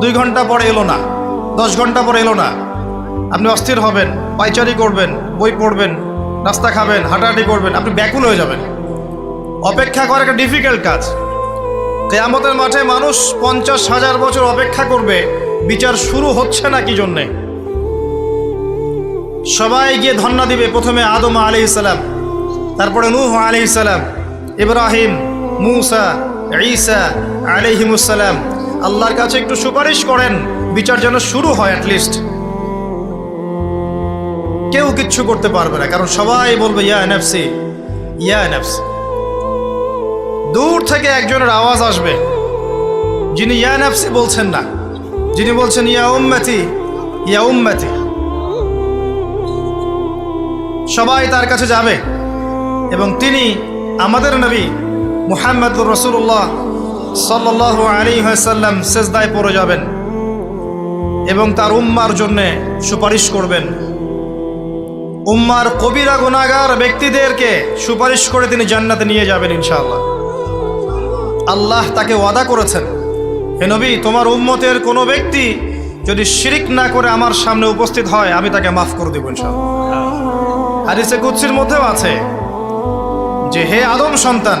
দুই ঘণ্টা পরে এলো না, দশ ঘণ্টা পরে এলো না। আপনি অস্থির হবেন পাইচারি করবেন, বই পড়বেন, নাস্তা খাবেন, হাঁটাহাঁটি করবেন, আপনি ব্যাকুল হয়ে যাবেন। অপেক্ষা করা একটা ডিফিকাল্ট কাজ। কেয়ামতের মাঠে মানুষ পঞ্চাশ হাজার বছর অপেক্ষা করবে, বিচার শুরু হচ্ছে না কি জন্যে? সবাই গিয়ে ধন্না দিবে, প্রথমে আদম আলি ইসালাম তারপরে নূহ আলি ইসালাম ইব্রাহিম, মুসা, ঈসা আলিহিমুসালাম আল্লাহর কাছে একটু সুপারিশ করেন, বিচার যেন শুরু হয় অ্যাটলিস্ট কেউ কিচ্ছু করতে পারবে না, কারণ সবাই বলবে, ইয়া এনএফসি ইয়া এনএফসি। দূর থেকে একজনের আওয়াজ আসবে, যিনি ইয়া এনএফসি বলছেন না। যিনি বলছেন, ইয়া উম্মতি ইয়া উম্মতি। সবাই তার কাছে যাবে, এবং তিনি আমাদের নবী মুহাম্মদ রসুল্লাহ সাল্লাহ আলী সাল্লাম সেজদায় পড়ে যাবেন এবং তার উম্মার জন্যে সুপারিশ করবেন। উম্মার কবিরা গুনাগার ব্যক্তিদেরকে সুপারিশ করে তিনি জান্নাতে নিয়ে যাবেন ইনশাআল্লাহ। আল্লাহ তাকে ওয়াদা করেছেন, হে নবী, তোমার উম্মতের কোনো ব্যক্তি যদি শিরিক না করে আমার সামনে উপস্থিত হয়, আমি তাকে মাফ করে দেব ইনশাআল্লাহ। হাদিসে কুৎসির মধ্যেও আছে যে, হে আদম সন্তান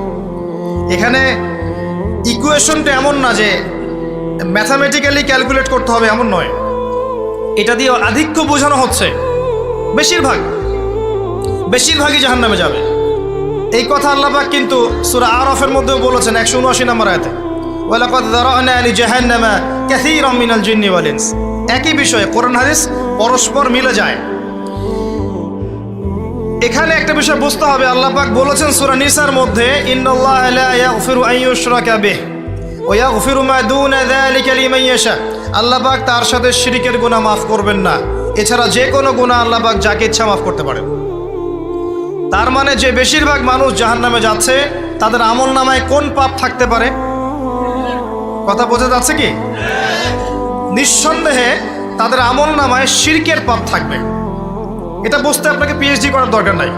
এখানে ইকুয়েশনটা এমন না যে ম্যাথামেটিক্যালি ক্যালকুলেট করতে হবে এমন নয়। এটা দিয়ে আধিক্য বোঝানো হচ্ছে। বেশিরভাগ। বেশিরভাগই জাহান নামে যাবে। এই কথা আল্লাপাক কিন্তু সুরা আরফের মধ্যেও বলেছেন একশো উনআশি নম্বর আয়তে। একই বিষয়ে কোরআন হাদিস পরস্পর মিলে যায়। এখানে একটা বিষয় বুঝতে হবে, আল্লাহ পাক বলেছেন সূরা নিসার মধ্যে, ইন্নাল্লাহ লা ইয়াগফিরু আন ইউশরাকা বিহ ওয়া ইয়াগফিরু মা দুনা যালিকা লিমান ইয়াশা আল্লাহ পাক তার সাথে শিরিকের গুনাহ মাফ করবেন না। এছাড়া যে কোনো গুনাহ আল্লাহ পাক যাকে ইচ্ছা মাফ করতে পারেন। তার মানে যে বেশিরভাগ মানুষ জাহান্নামে যাচ্ছে, তাদের আমল নামায় কোন পাপ থাকতে পারে? কথা বোঝা যাচ্ছে কি? নিঃসন্দেহে তাদের আমল নামায় শিরকের পাপ থাকবে। এটা বুঝতে আপনাকে পিএইচডি করার দরকার নাই।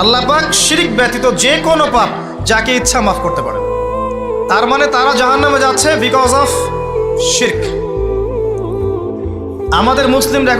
আল্লাহ পাক শিরিক ব্যতীত যে কোনো পাপ যাকে ইচ্ছা মাফ করতে পারে তার মানে তারা জাহান নামে যাচ্ছে বিকজ অফ শির্ক আমাদের মুসলিমরা এখন